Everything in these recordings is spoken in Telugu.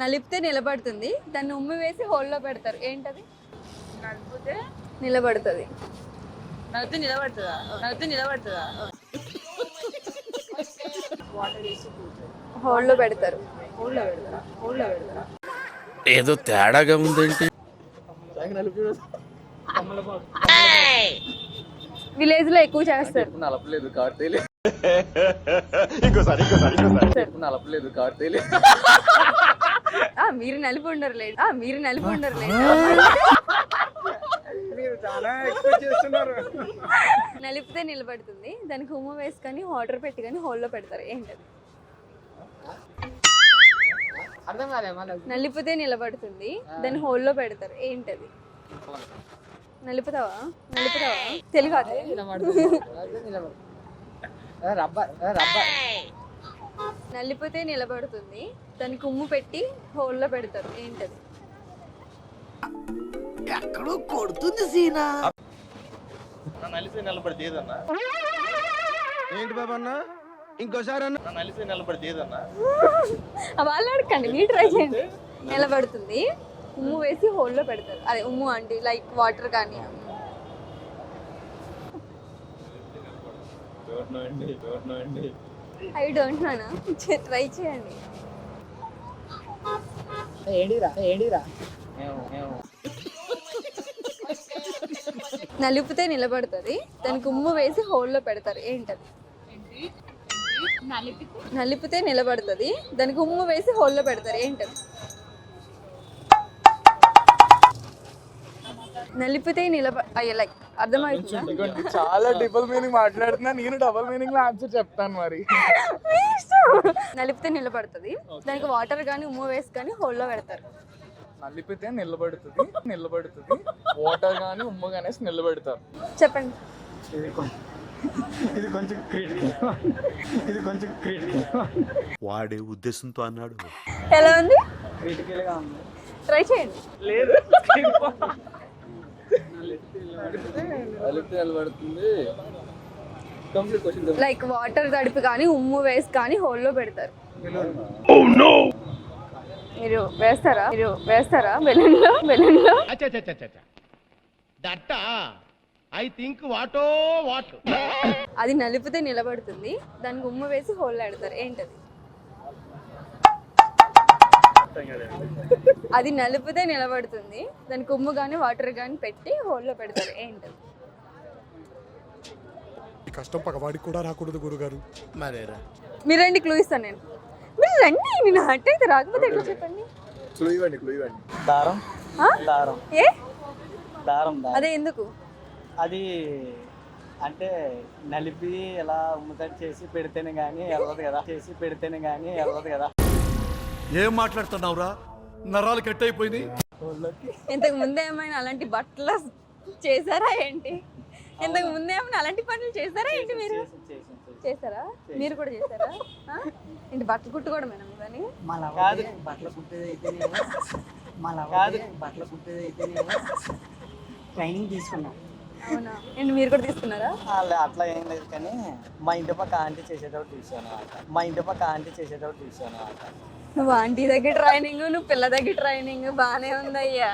నలిపితే నిలబడుతుంది. దాన్ని ఉమ్మి వేసి హోల్లో పెడతారు. ఏంటది? నలిపితే? నిలబడుతుంది. నలిపితే నిలబడుతుందా? నలిపితే నిలబడుతుందా? హోల్లో పెడతారు. హోల్లో పెడతారా? హోల్లో పెడతారా? ఏదో తేడాగా ఉందేంటి? విలేజ్లో ఎక్కువ చేస్తారు. నలపలేదు కార్ తేలి నలపలేదు కార్ తేలి ఆ, మీరు నలిపి ఉండరు లేదు ఆ, మీరు నలిపి ఉండరు లేదు నలిపితే నిలబడుతుంది. దానికి ఉమ్ము వేసుకొని వాటర్ పెట్టి కానీ హోల్లో పెడతారు. ఏంటది? అర్థం కాలే మళ్ళీ. నలిపితే నిలబడుతుంది. దాన్ని హోల్లో పెడతారు. ఏంటది? నలుపుతావా? నలుపుతావా? తెలుగు అదే రబ్బర్. రబ్బర్. నలిపితే నిలబడుతుంది. దానికి ఉమ్ము పెట్టి హోల్లో పెడతారు ఏంటది? నలిసి నిలబడితే ఏదన్నా? ఏంటి బాబా అన్న? ఇంకోసారి అన్న. నలిసి నిలబడితే ఏదన్నా? ఆ వాళ్ళు అడగండి మీరు ట్రై చేయండి. నిలబడుతుంది. ఉమ్ము వేసి హోల్లో పెడతారు అదే ఉమ్ము అంటే లైక్ వాటర్ కానీ. ఐ డోంట్ నానా ట్రై చేయండి. ఏడిరా ఏడిరా. నలిపితే నిలబడుతుంది దానికి ఉమ్ము వేసి హోల్లో పెడతారు ఏంటది? నలిపితే నిలబడుతుంది దానికి ఉమ్ము వేసి హోల్లో పెడతారు ఏంటది? నలిపితే నిలబ అయ్యో లైక్ అర్థమవుతుందా? చాలా డబుల్ మీనింగ్ మాట్లాడుతున్నా. నేను డబుల్ మీనింగ్లో ఆన్సర్ చెప్తాను మరి. నలిపితే నిలబడుతుంది. దానికి వాటర్ కానీ ఉమ్ము వేసి కానీ హోల్లో పెడతారు. నలిపితే నిలబడుతుంది నిలబడుతుంది. వాటర్ గానీ ఉమ్ము గానీ వేసి నిలబెడతారు. చెప్పండి. ఇది కొంచెం క్రిటికల్ ఇది కొంచెం క్రిటికల్ వాడే ఉద్దేశంతో అన్నాడు. ఎలా ఉంది? క్రిటికల్గా ఉంది. ట్రై చేయండి. లేదు నలిపితే నిలబడుతుంది కంప్లీట్ క్వశ్చన్ లైక్ వాటర్ తడిపి కానీ ఉమ్ము వేసి కానీ హోల్లో పెడతారు. మీరు వేస్తారా? మీరు వేస్తారా? బెలూన్లో బెలూన్లో దట్ట? I think వాటో what. అది నలిపితే నిలబడుతుంది. దానికి ఉమ్ము వేసి హోల్లో పెడతారు. ఏంటది? అది నలిపితే నిలబడుతుంది. దానికి ఉమ్ము కానీ వాటర్ కానీ పెట్టి హోల్లో పెడతారు. ఏంటది ఈ కష్టం పగవాడికి కూడా రాకూడదు గురుగారు. మరేరా? మీరు రండి క్లూ ఇస్తాను నేను. మీరు రండి నేను హట్ అయితే రాకపోతే ఎట్లా చెప్పండి? క్లూ ఇవ్వండి క్లూ ఇవ్వండి. దారం? దారం. ఏ? దారం అదే ఎందుకు? అది అంటే నలిపి ఇలా ఉమ్మతడి చేసి పెడితేనే కానీ వెళ్ళదు కదా. చేసి పెడితేనే కానీ వెళ్ళదు కదా. ఏం మాట్లాడుతున్నావురా? నరాలు కట్ అయిపోయింది ఇంతకు ముందే ఏమైనా అలాంటి బట్టలు చేశారా ఏంటి? ఇంతకు ముందే ఏమైనా అలాంటి పనులు చేశారా ఏంటి మీరు? చేశారా? మీరు కూడా చేశారా? ఆ? ఏంటి బట్టలు కుట్టుకోవడమేనా మీ పని? కాదు. బట్టలు కుట్టేది అయితే కాదు. బట్టలు కుట్టేది అయితే ట్రైనింగ్ తీసుకున్నాం. అవునా? ఏంటి మీరు కూడా తీసుకున్నారా? అట్లా ఏం లేదు కానీ మా ఇంటి పక్క ఆంటీ చేసేటప్పుడు చూసాను అనమాట మా ఇంటి పక్క ఆంటీ చేసేటప్పుడు చూసాను అనమాట నువ్వు ఆంటీ దగ్గర ట్రైనింగ్ నువ్వు పిల్ల దగ్గర ట్రైనింగ్ బాగానే ఉందయ్యా.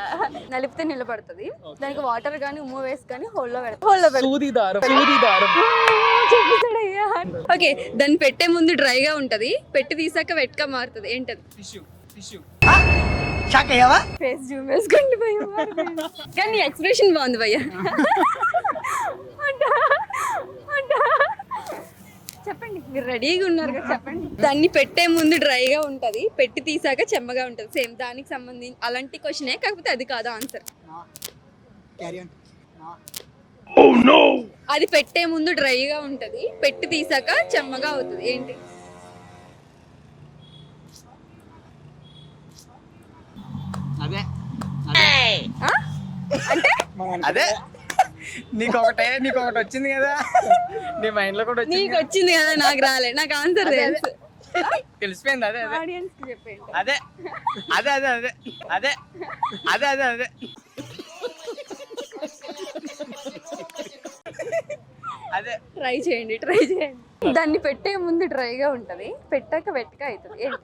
నలిపితే నిలబడుతుంది. దానికి వాటర్ కానీ ఉమ్ము వేసి కానీ హోల్లో పెడతా. హోల్లో పెడతా. సూది దారం సూది దారం. చెప్పేసాడయ్యా ఓకే దాన్ని పెట్టే ముందు డ్రైగా ఉంటది. పెట్టి తీసాక వెట్గా మారుతుంది. ఏంటది? టిష్యూ టిష్యూ ఫేస్ జూమ్ వేసుకోండి భయ్య. కానీ ఎక్స్ప్రెషన్ బాగుంది భయ్య అంటా, అంటా. చెప్పండి మీరు రెడీగా ఉన్నారు కదా చెప్పండి. దాన్ని పెట్టే ముందు డ్రైగా ఉంటది పెట్టి తీసాక చెమ్మగా ఉంటది. సేమ్ దానికి సంబంధించి అలాంటి క్వశ్చనే కాకపోతే అది కాదు ఆన్సర్ అది పెట్టే ముందు డ్రైగా ఉంటది పెట్టి తీసాక చెమ్మగా అవుతుంది. ఏంటి? అదే? అంటే? అదే. నీకు ఒకటే నీకు ఒకటి వచ్చింది కదా. నీ మైండ్లో కూడా వచ్చింది నీకు వచ్చింది కదా నాకు రాలే నాకు ఆన్సర్ తెలుసు. తెలిసిపోయింది అదే అదే. ఆడియన్స్కి చెప్పేయండి. అదే అదే అదే అదే అదే అదే అదే అదే. అదే. ట్రై చేయండి ట్రై చేయండి. దాన్ని పెట్టే ముందు డ్రైగా ఉంటది పెట్టాక వెట్గా అవుతుంది. ఏంటి?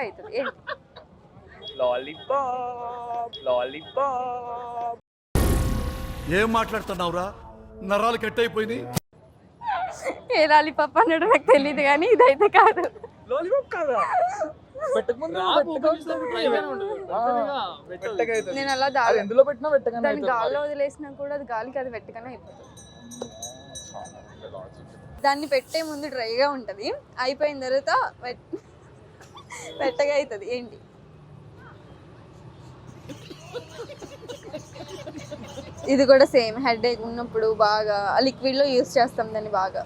అవుతుంది ఏంటి? లాలీపాప్ లాలీపాప్ ఏం మాట్లాడుతున్నావురా? నరాలు కట్ అయిపోయినాయి ఏ లాలీపాప్ అన్నాడు నాకు తెలియదు కానీ ఇదైతే కాదు. లాలీపాప్ కాదా? పెట్టకముందు నేను అలా దాని ఎందులో పెట్టినా పెట్టగానే దాన్ని. గాల్లో వదిలేసినా కూడా అది గాలికి అది వెట్టగానే అయిపోతుంది. దాన్ని పెట్టే ముందు డ్రైగా ఉంటుంది. అయిపోయిన తర్వాత వెట్- వెట్టగా అవుతుంది ఏంటి? ఇది కూడా సేమ్ హెడ్ ఏక్ ఉన్నప్పుడు బాగా లిక్విడ్లో యూస్ చేస్తాం దాన్ని బాగా.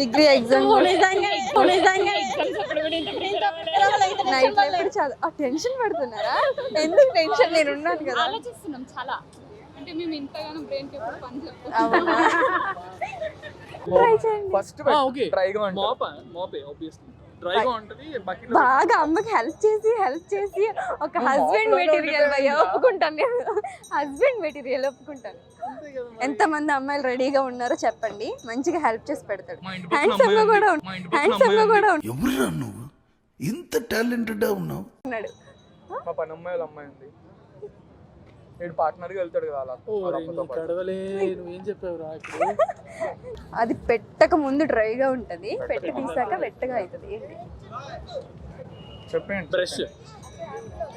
డిగ్రీ ఎగ్జామ్ నైట్ ఆ టెన్షన్ పడుతున్నారా? ఎందుకు టెన్షన్ నేను ఉన్నాను కదా. ఆలోచిస్తున్నాం చాలా. అంటే మేము ఇంతగానో బ్రెయిన్కి ఎప్పుడు పని చెప్పు అవునా? ట్రై చేయండి. ఫస్ట్ ఉంటుంది బకెట్ బాగా అమ్మకి హెల్ప్ చేసి హెల్ప్ చేసి ఒక హస్బెండ్ మెటీరియల్ భయ్యా ఒప్పుకుంటాను నేను. హస్బెండ్ మెటీరియల్ ఒప్పుకుంటాను. ఎంతమంది అమ్మాయిలు రెడీగా ఉన్నారో చెప్పండి. మంచిగా హెల్ప్ చేసి పెడతాడు. హ్యాండ్సమ్గా కూడా హ్యాండ్సమ్గా కూడా ఎవరురా నువ్వు? ఇంత టాలెంటెడ్ ఉన్నావు? ఉన్నాడు. అమ్మాయి ఉంది. వీడు వెళ్తాడు కదా అలా. నువ్వేం అది పెట్టక ముందు డ్రైగా ఉంటది పెట్టి తీసాక వెట్టగా అవుతుంది ఏంటి చెప్పండి బ్రష్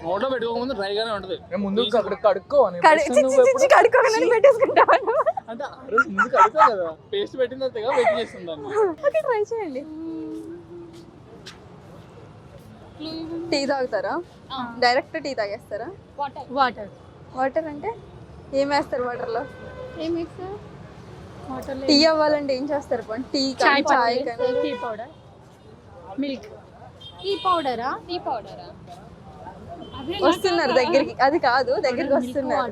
నోట్లో పెట్టుకోకముందు డ్రైగానే ఉంటది. నేను ముందు అక్కడ కడుక్కో అని. కడి- చి- చి- చి- చి, కడుక్కోగానే పెట్టేసుకుంటాను అంటే ఆ రోజు ముందు కడుగుతా కదా. పేస్ట్ పెట్టిన తర్వాత వెయిట్ చేస్తుంది దాన్ని. ఓకే ట్రై చేయండి. టీ తాగుతారా? డైరెక్ట్ టీ తాగేస్తారా? వాటర్ వాటర్ వాటర్ అంటే ఏం వేస్తారు వాటర్లో ఏం వేస్తారు వాటర్ టీ అవ్వాలంటే ఏం చేస్తారు పోనీ టీ కానీ చాయ్ కానీ? Tea powder. మిల్క్. టీ పౌడరా? టీ పౌడరా. వస్తున్నారు దగ్గరికి. అది కాదు దగ్గరికి వస్తున్నారు.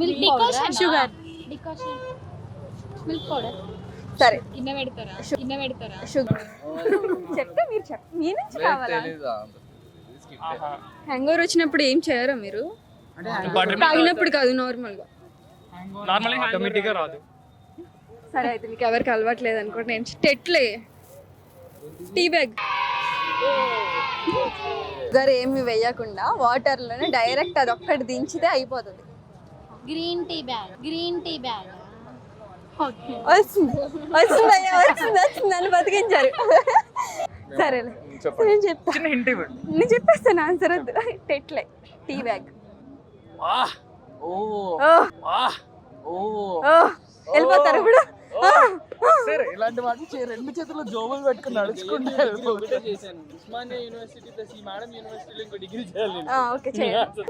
Milk decoction. Sugar. Decoction. Milk powder. సరే. పెడతారా? పెడతారా? షుగర్. చెప్తే మీరు చెప్ మీ నుంచి కావాలా? హ్యాంగ్ ఓవర్ వచ్చినప్పుడు ఏం చేయరా మీరు? తాగినప్పుడు కాదు నార్మల్గా. ఆటోమేటిక్గా రాదు. సరే అయితే మీకు ఎవరికి అలవాట్లేదు అనుకోండి నేను టెట్లే టీ బ్యాగ్. షుగర్ ఏమి వేయకుండా వాటర్లోనే డైరెక్ట్ అది ఒక్కటి దించితే అయిపోతుంది. Green tea bag green tea bag వస్తుంది. వస్తుంది వచ్చింది వచ్చింది నన్ను బతికించారు. సరేలే. నేను చెప్తా. చిన్న హింట్ ఇవ్వండి. నేను చెప్పేస్తాను ఆన్సర్ వద్దు. Tetley tea bag. వెళ్ళిపోతారు ఇప్పుడు. ఆ, సరే ఇలాంటి వాటి చే- రెండు చేతుల్లో జోబులు పెట్టుకుని నడుచుకుంటారు చేశాను. ఉస్మానియా యూనివర్సిటీ ప్లస్ ఈ మేడం యూనివర్సిటీలో ఇంకో డిగ్రీ చేయాలి ఆ, ఓకే చేయండి.